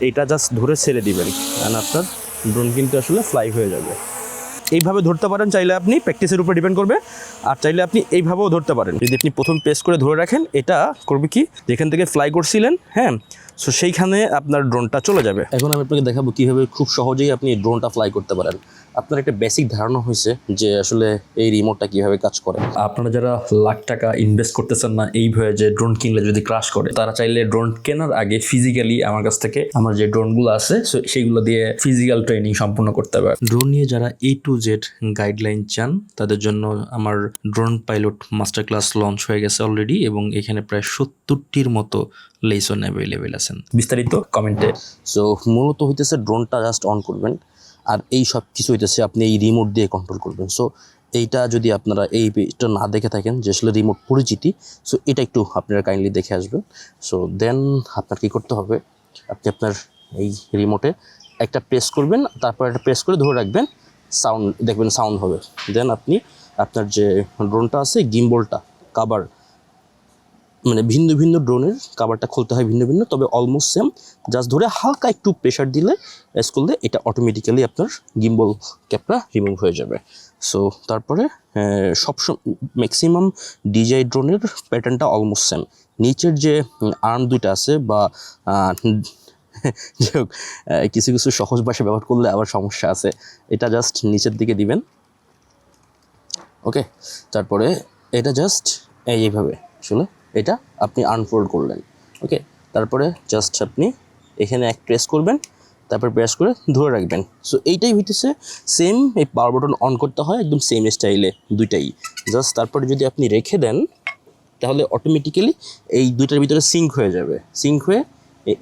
এটা জাস্ট ধরে ছেড়ে দিবেন। অ্যান্ড আপনার ড্রোন কিন্তু আসলে ফ্লাই হয়ে যাবে। এইভাবে ধরতে পারেন, চাইলে আপনি প্র্যাকটিসের উপর ডিপেন্ড করবে। আর চাইলে আপনি এইভাবেও ধরতে পারেন। যদি আপনি প্রথম পেস করে ধরে রাখেন, এটা করবে কি? যেখান থেকে ফ্লাই করছিলেন হ্যাঁ? সো সেইখানে আপনার ড্রোনটা চলে যাবে। এখন আমি আপনাকে দেখাবো কীভাবে খুব সহজেই আপনি ড্রোনটা ফ্লাই করতে পারেন। আপনার একটা বেসিক ধারণা হয়েছে যে আসলে এই রিমোটটা কীভাবে কাজ করে? আপনারা যারা লাখ টাকা ইনভেস্ট করতেছেন না এই ভয়ে যে ড্রোন কিনলে যদি ক্রাশ করে তারা চাইলে ড্রোন কেনার আগে ফিজিক্যালি আমার কাছ থেকে আমার যে ড্রোনগুলো আছে so সেইগুলো দিয়ে ফিজিক্যাল ট্রেনিং সম্পূর্ণ করতে পারে ড্রোন নিয়ে যারা এ টু জেড গাইডলাইন চান তাদের জন্য আমার drone pilot master class launch হয়ে গেছে অলরেডি এবং এখানে প্রায় সত্তরটির মতো লেসন অ্যাভেলেবেল আছেন। বিস্তারিত কমেন্টে সো মূলত হইতেছে ড্রোনটা জাস্ট অন করবেন। আর এই সব কিছু হইতেছে, আপনি এই রিমোট দিয়ে কন্ট্রোল করবেন। সো এইটা যদি আপনারা এই পেজটা না দেখে থাকেন, যে আসলে রিমোট পরিচিতি সো এটা একটু আপনারা কাইন্ডলি দেখে আসবেন। সো দেন আপনার কী করতে হবে? আপনি আপনার এই রিমোটে একটা প্রেস করবেন, তারপর একটা প্রেস করে ধরে রাখবেন সাউন্ড দেখবেন সাউন্ড হবে। দেন আপনি আপনার যে ড্রোনটা আছে গিম্বলটা কাবার মানে ভিন্ন ভিন্ন ড্রোনের কাভারটা খুলতে হয় ভিন্ন ভিন্ন, তবে অলমোস্ট সেম জাস্ট ধরে হালকা একটু প্রেশার দিলে প্রেস করলে এটা অটোমেটিক্যালি আপনার গিম্বল ক্যাপটা রিমুভ হয়ে যাবে। সো তারপরে সব ম্যাক্সিমাম ডিজাই ড্রোনের প্যাটার্নটা অলমোস্ট সেম নিচের যে আর্ম দুইটা আছে বা যাই হোক কিছু কিছু সহজ ভাষা ব্যবহার করলে আবার সমস্যা আছে। এটা জাস্ট নিচের দিকে দিবেন। ওকে তারপরে, এটা জাস্ট এইভাবে আসলে এটা আপনি আনফোল্ড করলেন ওকে তারপরে জাস্ট আপনি এখানে এক প্রেস করবেন, তারপর প্রেস করে ধরে রাখবেন। সো এইটাই হইতেছে সেম এই পাওয়ার বাটন অন করতে হয়, একদম সেম স্টাইলে দুইটাই। জাস্ট তারপরে যদি আপনি রেখে দেন, তাহলে অটোমেটিক্যালি এই দুইটার ভিতরে সিঙ্ক হয়ে যাবে। সিঙ্ক হয়ে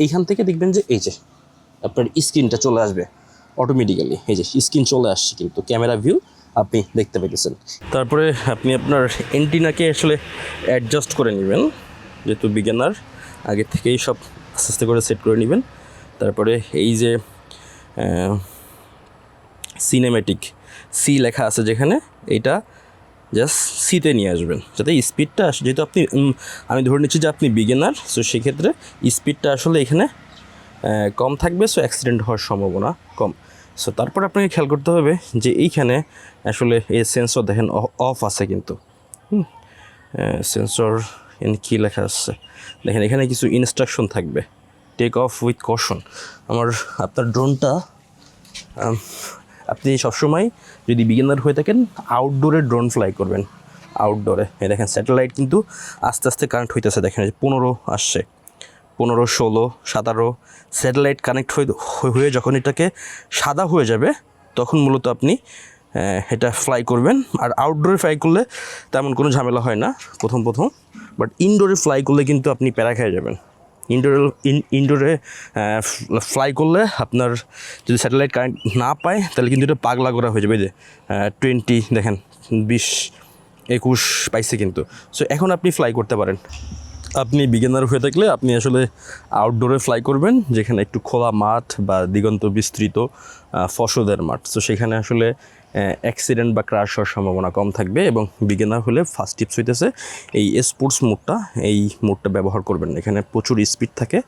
এইখান থেকে দেখবেন যে এই যে আপনার স্ক্রিনটা চলে আসবে অটোমেটিক্যালি এই যে স্ক্রিন চলে আসছে কিন্তু ক্যামেরা ভিউ আপনি দেখতে পেতেছেন। তারপরে আপনি আপনার এন্টিনাকে আসলে অ্যাডজাস্ট করে নেবেন, যেহেতু বিজ্ঞানার আগে থেকেই সব আস্তে আস্তে করে সেট করে নেবেন। তারপরে এই যে সিনেমেটিক সি লেখা আছে যেখানে এইটা জাস্ট সিতে নিয়ে আসবেন। যাতে স্পিডটা আস যেহেতু আপনি আমি ধরে নিচ্ছি যে আপনি বিগিনার সো সেক্ষেত্রে স্পিডটা আসলে এখানে কম থাকবে সো অ্যাক্সিডেন্ট হওয়ার সম্ভাবনা কম। সো তারপর আপনাকে খেয়াল করতে হবে যে এইখানে আসলে এই সেন্সর দেখেন অফ আছে কিন্তু। সেন্সর এন কী লেখা আছে? দেখেন, এখানে কিছু ইনস্ট্রাকশন থাকবে। টেক অফ উইথ কশন আমার, আপনার ড্রোনটা আপনি সবসময় যদি বিগিনার হয়ে থাকেন আউটডোরে ড্রোন ফ্লাই করবেন। আউটডোরে দেখেন স্যাটেলাইট কিন্তু আস্তে আস্তে কানেক্ট হইতেছে। দেখেন পনেরো আসছে। পনেরো, ষোলো, সতেরো স্যাটেলাইট কানেক্ট হয়ে যখন এটাকে সাদা হয়ে যাবে, তখন মূলত আপনি এটা ফ্লাই করবেন। আর আউটডোরে ফ্লাই করলে তেমন কোনো ঝামেলা হয় না, প্রথম প্রথম। বাট ইনডোরে ফ্লাই করলে কিন্তু আপনি প্যারা খেয়ে যাবেন। ইনডোরে ইনডোরে ফ্লাই করলে আপনার যদি স্যাটেলাইট কানেক্ট না পায়, তাহলে কিন্তু এটা পাগলা করা হয়ে যাবে। যে টোয়েন্টি দেখেন, বিশ, একুশ পাইছে কিন্তু। সো এখন আপনি ফ্লাই করতে পারেন। আপনি হয়ে থাকলে আপনি আসলে আউটডোরে ফ্লাই করবেন, যেখানে একটু খোলা মাঠ বা দিগন্ত বিস্তৃত ফসলের মাঠ। তো সেখানে আসলে অ্যাক্সিডেন্ট বা ক্রাশ হওয়ার সম্ভাবনা কম থাকবে এবং বিজ্ঞানার হলে ফার্স্ট টিপস হইতেছে এই স্পোর্টস মোডটা এই মোডটা ব্যবহার করবেন। এখানে প্রচুর স্পিড থাকে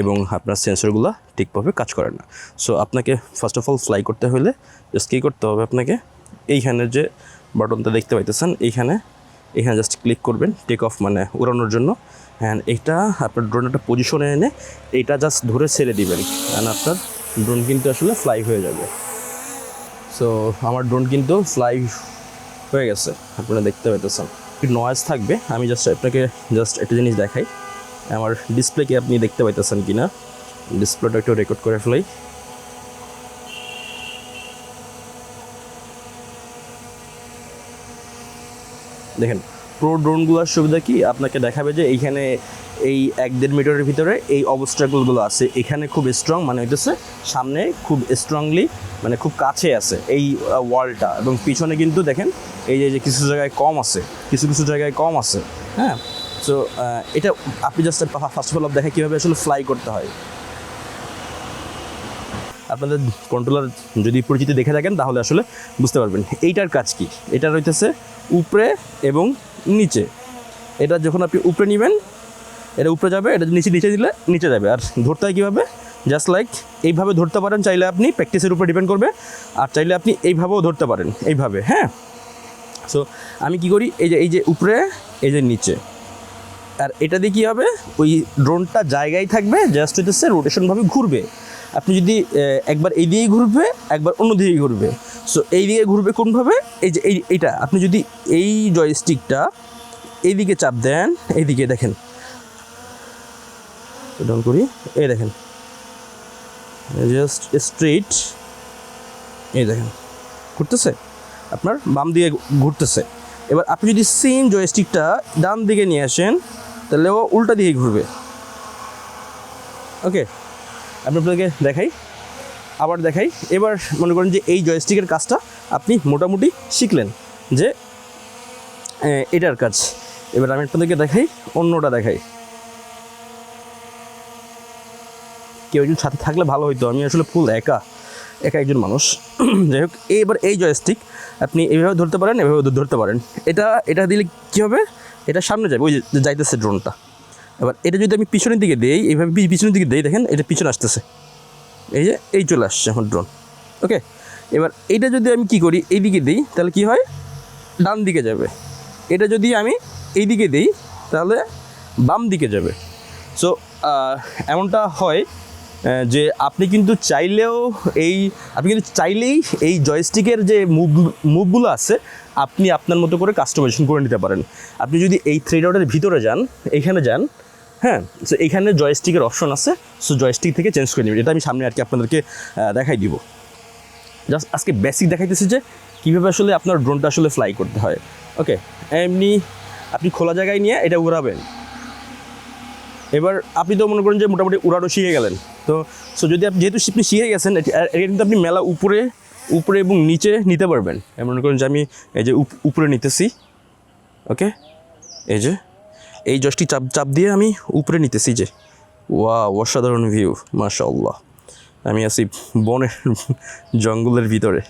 এবং আপনার সেন্সরগুলো ঠিকভাবে কাজ করে না। সো আপনাকে ফার্স্ট অফ অল ফ্লাই করতে হলে জাস্ট কী করতে হবে আপনাকে। এইখানের যে বাটনটা দেখতে পাইতেছেন, এইখানে, এখানে জাস্ট ক্লিক করবেন টেক অফ মানে উড়ানোর জন্য। অ্যান্ড এটা আপনার ড্রোন একটা পজিশনে এনে এইটা জাস্ট ধরে ছেড়ে দিবেন। অ্যান্ড আপনার ড্রোন কিন্তু আসলে ফ্লাই হয়ে যাবে। সো আমার ড্রোন কিন্তু ফ্লাই হয়ে গেছে। আপনারা দেখতে পাইতেছেন। নয়েজ থাকবে। আমি জাস্ট আপনাকে জাস্ট একটা জিনিস দেখাই। আমার ডিসপ্লেকে আপনি দেখতে পাইতেছেন কি না ডিসপ্লেটা একটু রেকর্ড করে ফেলাই। দেখেন। প্রো ড্রোনগুলোর সুবিধা কি? আপনাকে দেখাবে যে এইখানে এই এক দেড় মিটারের ভিতরে এই অবস্ট্রাকলগুলো আছে। এখানে খুব স্ট্রং মানে হইতেছে সামনে খুব স্ট্রংলি মানে খুব কাছে আছে এই ওয়ালটা এবং পিছনে কিন্তু দেখেন এই যে কিছু জায়গায় কম আছে, কিছু কিছু জায়গায় কম আছে হ্যাঁ? সো এটা আপনি জাস্ট ফার্স্ট অফ অল দেখে কীভাবে আসলে ফ্লাই করতে হয়। আপনাদের কন্ট্রোলার যদি পরিচিতি দেখে থাকেন, তাহলে আসলে বুঝতে পারবেন। এইটার কাজ কি? এটা রইতেছে উপরে এবং নিচে। এটা যখন আপনি উপরে নেবেন, এটা উপরে যাবে, এটা নিচে নিচে দিলে নিচে যাবে। আর ধরতে হয় কীভাবে? জাস্ট লাইক এইভাবে ধরতে পারেন, চাইলে আপনি প্র্যাকটিসের উপর ডিপেন্ড করবে। আর চাইলে আপনি এইভাবেও ধরতে পারেন, এইভাবে হ্যাঁ? সো আমি কি করি? এই যে এই যে উপরে, এই যে নিচে। আর এটা দিয়ে কী হবে? ওই ড্রোনটা জায়গায় থাকবে জাস্ট হইতেছে রোটেশনভাবে ঘুরবে। আপনি যদি একবার এই দিকেই ঘুরবে, একবার অন্য দিকেই ঘুরবে। সো এই দিকে ঘুরবে কোনভাবে? এই যে, এই, এইটা। আপনি যদি এই জয়স্টিকটা এইদিকে চাপ দেন, এইদিকে দেখেন। ডাউন করি। এই দেখেন। জাস্ট স্ট্রেট এই দেখেন। ঘুরতেছে? আপনার বাম দিকে ঘুরতেছে। এবার আপনি যদি সেম জয়স্টিকটা ডান দিকে নিয়ে আসেন, তাহলে ও উল্টা দিকে ঘুরবে। ওকে আমি আপনাকে দেখাই, আবার দেখাই। এবার মনে করেন যে এই জয়স্টিকের কাজটা আপনি মোটামুটি শিখলেন যে এটার কাজ। এবার আমি আপনাদেরকে দেখাই, অন্যটা দেখাই। কেউ একজন সাথে থাকলে ভালো হইতো, আমি আসলে ফুল একা একা একজন মানুষ। যাই হোক, এবার এই জয়স্টিক আপনি এভাবে ধরতে পারেন, এভাবে ধরতে পারেন। এটা এটা দিলে কী হবে? এটা সামনে যাবে, ওই যাইতেছে ড্রোনটা এবার এটা যদি আমি পিছনের দিকে দিই, এইভাবে পিছনের দিকে দিই, দেখেন এটা পিছনে আসতেছে। এই যে, এই চলে আসছে এখন ড্রোন ওকে এবার এটা যদি আমি কি করি এই দিকে দিই, তাহলে কি হয়? ডান দিকে যাবে। এটা যদি আমি এই দিকে দিই, তাহলে বাম দিকে যাবে। সো এমনটা হয় যে আপনি কিন্তু চাইলেও এই, আপনি কিন্তু চাইলেই এই জয়স্টিকের যে মুভ মুভগুলো আছে, আপনি আপনার মতো করে কাস্টমাইজেশন করে নিতে পারেন। আপনি যদি এই থ্রি আউটের ভিতরে যান এইখানে যান হ্যাঁ সো এইখানে জয়স্টিকের অপশন আছে সো জয়স্টিক থেকে চেঞ্জ করে নেবেন এটা আমি সামনে আর কি আপনাদেরকে দেখাই দিব। জাস্ট আজকে বেসিক দেখাইতেছি যে কীভাবে আসলে আপনার ড্রোনটা আসলে ফ্লাই করতে হয়। ওকে এমনি আপনি খোলা জায়গায় নিয়ে এটা উড়াবেন। এবার আপনি তো মনে করেন যে মোটামুটি উড়ানো শিখে গেলেন। তো সো যদি আপনি যেহেতু আপনি শিখে গেছেন, এটা কিন্তু আপনি মেলা উপরে উপরে এবং নিচে নিতে পারবেন। মনে করেন যে আমি এই যে উপ- উপরে নিতেছি। ওকে এই যে এই জসটি চাপ চাপ দিয়ে আমি উপরে নিতেছি যে ওয়া অসাধারণ ভিউ মাশাআল্লাহ। আমি আছি বনের জঙ্গলের ভিতরে।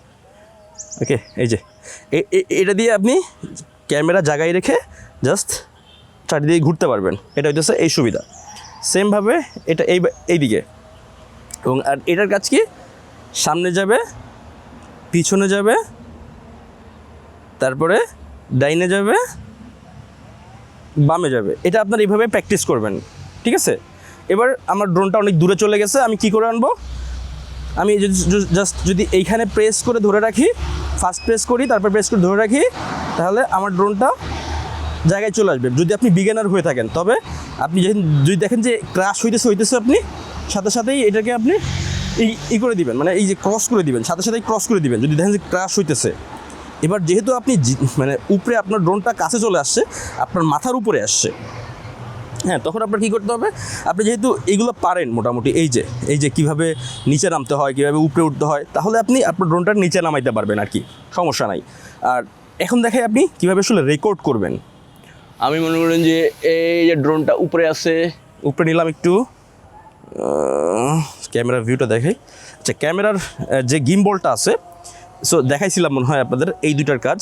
ওকে এই যে এটা দিয়ে আপনি ক্যামেরা জায়গায় রেখে জাস্ট চারিদিকে ঘুরতে পারবেন। এটা হইতেছে এই সুবিধা। সেমভাবে এটা এই এই দিকে এবং আর এটার কাজ কি? সামনে যাবে, পিছনে যাবে, তারপরে ডাইনে যাবে বামে যাবে। এটা আপনার এইভাবে প্র্যাকটিস করবেন। ঠিক আছে? এবার আমার ড্রোনটা অনেক দূরে চলে গেছে, আমি কি করে আনব? আমি জাস্ট যদি এইখানে প্রেস করে ধরে রাখি ফার্স্ট প্রেস করি, তারপর প্রেস করে ধরে রাখি, তাহলে আমার ড্রোনটা জায়গায় চলে আসবে। যদি আপনি বিগিনার হয়ে থাকেন, তবে আপনি যদি দেখেন যে ক্রাশ হইতেছে হইতেছে আপনি, সাথে সাথেই এটাকে আপনি ই করে দিবেন। মানে এই যে ক্রস করে দিবেন, সাথে সাথেই ক্রস করে দিবেন। যদি দেখেন যে ক্রাশ হইতেছে। এবার যেহেতু আপনি মানে উপরে আপনার ড্রোনটা কাছে চলে আসছে আপনার মাথার উপরে আসছে হ্যাঁ তখন আপনার কী করতে হবে? আপনি যেহেতু এইগুলো পারেন মোটামুটি এই যে এই যে কীভাবে নিচে নামতে হয় কীভাবে উপরে উঠতে হয় তাহলে আপনি আপনার ড্রোনটা নিচে নামাইতে পারবেন আর কি সমস্যা নাই। আর এখন দেখাই আপনি কীভাবে আসলে রেকর্ড করবেন। আমি মনে করেন যে এই যে ড্রোনটা উপরে আছে উপরে নিলাম একটু ক্যামেরার ভিউটা দেখাই। আচ্ছা ক্যামেরার যে গিমবলটা আছে সো দেখাইছিলাম মনে হয় আপনাদের এই দুটার কাজ।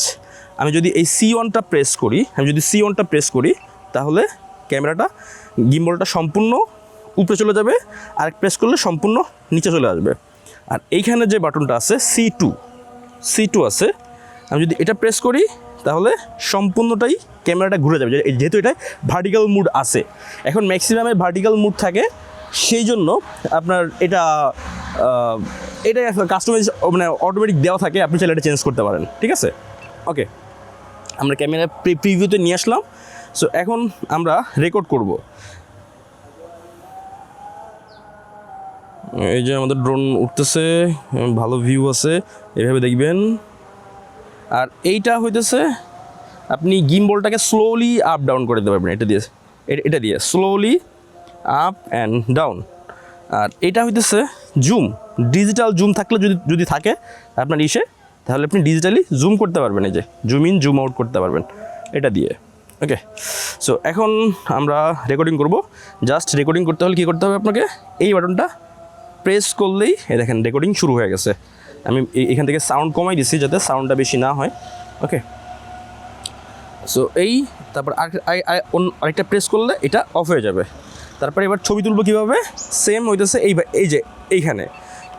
আমি যদি এই সি ওয়ানটা প্রেস করি, আমি যদি সি ওয়ানটা প্রেস করি, তাহলে ক্যামেরাটা, গিম্বলটা সম্পূর্ণ উপরে চলে যাবে, আর প্রেস করলে সম্পূর্ণ নিচে চলে আসবে। আর এইখানে যে বাটনটা আছে সি টু সি টু আছে, আমি যদি এটা প্রেস করি, তাহলে সম্পূর্ণটাই ক্যামেরাটা ঘুরে যাবে। যেহেতু এটা ভার্টিক্যাল মুড আছে। এখন ম্যাক্সিমামে ভার্টিক্যাল মুড থাকে, সেই জন্য আপনার এটা আহ, এটা কাস্টমাইজ মানে অটোমেটিক দেওয়া থাকে আপনি চাইলে এটা চেঞ্জ করতে পারেন ঠিক আছে? ওকে আমরা ক্যামেরা প্রিভিউতে নিয়ে আসলাম। সো এখন আমরা রেকর্ড করব। এই যে আমাদের ড্রোন উঠতেছে ভালো ভিউ আছে এভাবে দেখবেন। আর এইটা হইতেছে আপনি গিমবলটাকে স্লোলি আপ ডাউন করে দিতে পারবেন এটা দিয়ে এটা দিয়ে স্লোলি আপ অ্যান্ড ডাউন আর এটা হইতেছে জুম ডিজিটাল জুম থাকলে যদি যদি থাকে আপনার ইসে, তাহলে আপনি ডিজিটালি জুম করতে পারবেন এই যে জুম ইন জুম আউট করতে পারবেন এটা দিয়ে ওকে সো এখন আমরা রেকর্ডিং করব। জাস্ট রেকর্ডিং করতে হলে কী করতে হবে আপনাকে? এই বাটনটা প্রেস করলেই, এই দেখেন রেকর্ডিং শুরু হয়ে গেছে। আমি এ- এখান থেকে সাউন্ড কমাই দিচ্ছি যাতে সাউন্ডটা বেশি না হয় ওকে সো এই, তারপর আরেকটা প্রেস করলে এটা অফ হয়ে যাবে। তারপরে এবার ছবি তুলবো কীভাবে? সেম হইতেছে এই এই যে, এইখানে।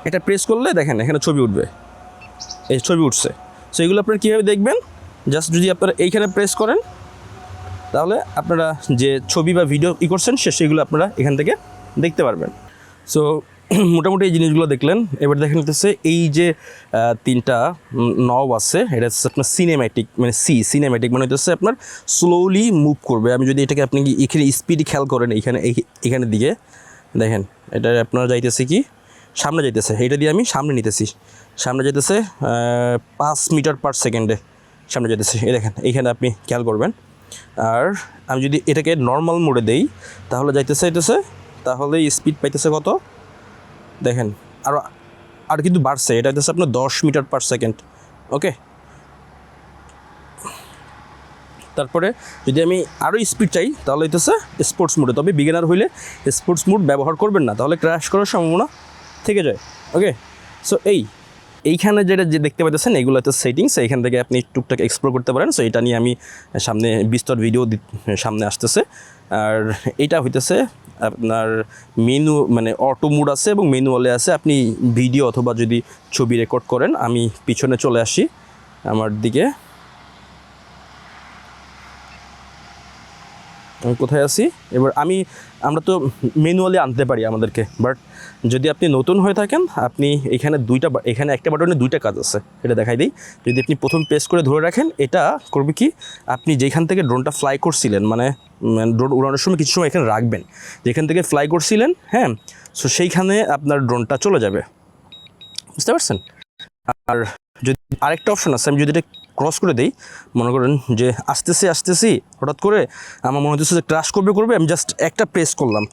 এটা প্রেস করলে দেখেন, এখানে ছবি উঠবে। এই ছবি উঠছে। সো এগুলো আপনারা কীভাবে দেখবেন? জাস্ট যদি আপনারা এইখানে প্রেস করেন, তাহলে আপনারা যে ছবি বা ভিডিও ই করছেন, সে সেগুলো আপনারা এখান থেকে দেখতে পারবেন। সো মোটামুটি এই জিনিসগুলো দেখলেন। এবার দেখেন হচ্ছে এই যে তিনটা নব আছে, এটা হচ্ছে আপনার সিনেম্যাটিক মানে সি সিনেম্যাটিক মানে হচ্ছে আপনার স্লোলি মুভ করবে। আমি যদি এটাকে আপনি এখানে স্পিডে খেয়াল করেন, এইখানে, এই- এখানের দিকে, দেখেন, এটা আপনার যাইতেছে কি? সামনে যাইতেছে এটা দিয়ে আমি সামনে নিতেছি। সামনে যেতেছে পাঁচ মিটার পার সেকেন্ডে সামনে যেতেছে এই দেখেন, এইখানে আপনি খেয়াল করবেন। আর আমি যদি এটাকে নর্মাল মোডে দেই, তাহলে যাইতেছে যাইতেছে, তাহলে স্পিড পাইতেছে কত? দেখেন আরও আর কিন্তু বাড়ছে, এটা হচ্ছে আপনার দশ মিটার পার সেকেন্ড ওকে তারপরে যদি আমি আরও স্পিড চাই, তাহলে হইতেছে স্পোর্টস মোডে তবে বিগিনার হইলে স্পোর্টস মোড ব্যবহার করবেন না, তাহলে ক্র্যাশ করার সম্ভাবনা থেকে যায়। ওকে সো এই, এইখানে যেটা যে দেখতে পাইতেছেন, এগুলো হচ্ছে সেটিংস এইখান থেকে আপনি টুকটাক এক্সপ্লোর করতে পারেন। সো এটা নিয়ে আমি সামনে বিস্তর ভিডিও সামনে আসতেছে। আর এটা হইতেছে আপনার মেনু মানে অটো মুড আছে এবং ম্যানুয়ালে আছে। আপনি ভিডিও অথবা যদি ছবি রেকর্ড করেন, আমি পিছনে চলে আসি আমার দিকে। কোথায় আছি? এবার আমি, আমরা তো ম্যানুয়ালি আনতে পারি আমাদেরকে বাট যদি আপনি নতুন হয়ে থাকেন, আপনি এখানে দুইটা এখানে একটা বাটনে দুইটা কাজ আছে, এটা দেখাই দিই। যদি আপনি প্রথম প্রেস করে ধরে রাখেন, এটা করবে কি, আপনি যেখান থেকে ড্রোনটা ফ্লাই করছিলেন মানে ড্রোন উড়ানোর সময় কিছু সময় এখানে রাখবেন। যেখান থেকে ফ্লাই করছিলেন হ্যাঁ সো সেইখানে আপনার ড্রোনটা চলে যাবে। বুঝতে পারছেন? আর যদি আরেকটা অপশন আছে, আমি যদি এটা ক্রস করে দিই, মনে করেন যে আসতেছি আসতেছি, হঠাৎ করে আমার মনে হচ্ছে যে ক্রাশ করবে করবে, আমি জাস্ট একটা প্রেস করলাম।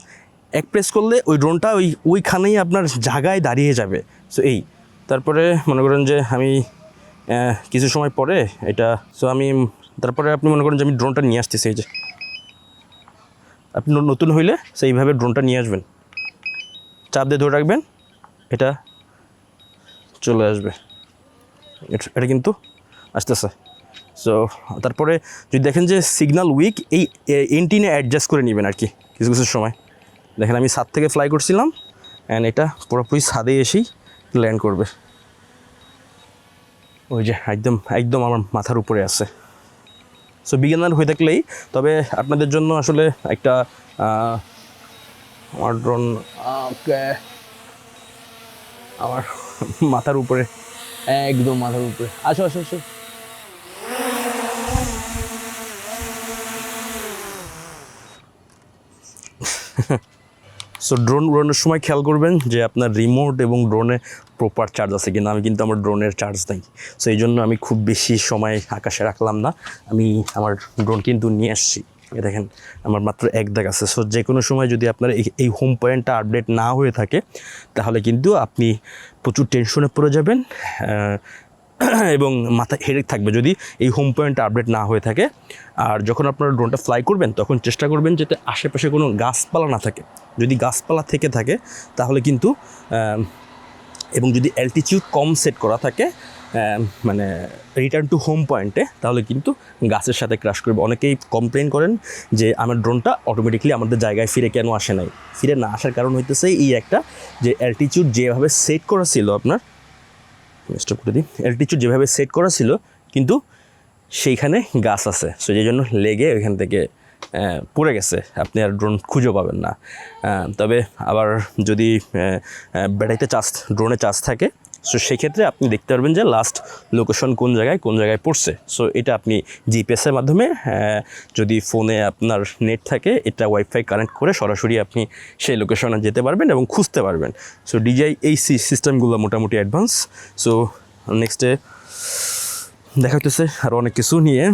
এক প্রেস করলে ওই ড্রোনটা ওই, ওইখানেই আপনার জায়গায় দাঁড়িয়ে যাবে। সো এই। তারপরে মনে করেন যে আমি কিছু সময় পরে এটা সো আমি, তারপরে আপনি মনে করেন যে আমি ড্রোনটা নিয়ে আসতেছি, এই যে। আপনি নতুন হইলে সেইভাবে ড্রোনটা নিয়ে আসবেন। চাপ দিয়ে ধরে রাখবেন, এটা চলে আসবে। এটা- কিন্তু আসতেছে। সো তারপরে যদি দেখেন যে সিগন্যাল উইক এই এন্টিনে অ্যাডজাস্ট করে নেবেন আর কি, কিছু কিছু সময়। দেখেন আমি ছাদ থেকে ফ্লাই করছিলাম অ্যান্ড এটা পুরোপুরি ছাদে এসেই ল্যান্ড করবে। ওই যে একদম একদম আমার মাথার উপরে আছে। সো বিজ্ঞানার হয়ে থাকলেই, তবে আপনাদের জন্য আসলে একটা আমার ড্রোন আমার মাথার উপরে একদম মাথার উপরে। আসো আসো আসো। সো ড্রোন উড়ানোর সময় খেয়াল করবেন যে আপনার রিমোট এবং ড্রোনে প্রপার চার্জ আছে কিনা। আমি কিন্তু আমার ড্রোনের চার্জ নাই। সো এই জন্য আমি খুব বেশি সময় আকাশে রাখলাম না। আমি আমার ড্রোন কিন্তু নিয়ে আসছি। দেখেন, আমার মাত্র এক দাগ আছে। সো যে কোনো সময় যদি আপনার এই- হোম পয়েন্টটা আপডেট না হয়ে থাকে, তাহলে কিন্তু আপনি প্রচুর টেনশনে পড়ে যাবেন এবং মাথায় হেডেক থাকবে যদি এই হোম পয়েন্টটা আপডেট না হয়ে থাকে। আর যখন আপনারা ড্রোনটা ফ্লাই করবেন, তখন চেষ্টা করবেন যাতে আশেপাশে কোনো গাছপালা না থাকে। যদি গাছপালা থেকে থাকে, তাহলে কিন্তু এবং যদি অ্যালটিচিউড কম সেট করা থাকে মানে রিটার্ন টু হোম পয়েন্টে তাহলে কিন্তু গাছের সাথে ক্রাশ করবে। অনেকেই কমপ্লেন করেন যে, আমার ড্রোনটা অটোমেটিকলি আমাদের জায়গায় ফিরে কেন আসে নাই? ফিরে না আসার কারণ হইতেছে এই একটা যে অ্যালটিচিউড যেভাবে সেট করা ছিল আপনার স্টপ করে দিই। অ্যালটিচিউড যেভাবে সেট করা ছিল, কিন্তু সেইখানে গাছ আছে। সো যেই জন্য লেগে ওইখান থেকে পড়ে গেছে। আপনি আর ড্রোন খুঁজে পাবেন না। আহ, তবে আবার যদি ব্যাটারিতে চার্জ ড্রোনে চার্জ থাকে সো সেক্ষেত্রে আপনি দেখতে পারবেন যে লাস্ট লোকেশন কোন জায়গায় কোন জায়গায় পড়ছে। সো এটা আপনি জিপিএসের মাধ্যমে আহ, যদি ফোনে আপনার নেট থাকে এটা ওয়াইফাই কানেক্ট করে সরাসরি আপনি সেই লোকেশনে যেতে পারবেন এবং খুঁজতে পারবেন। সো ডিজাই এই সিস্টেমগুলো মোটামুটি অ্যাডভান্স সো নেক্সটে দেখা হতেছে আরও অনেক কিছু নিয়ে।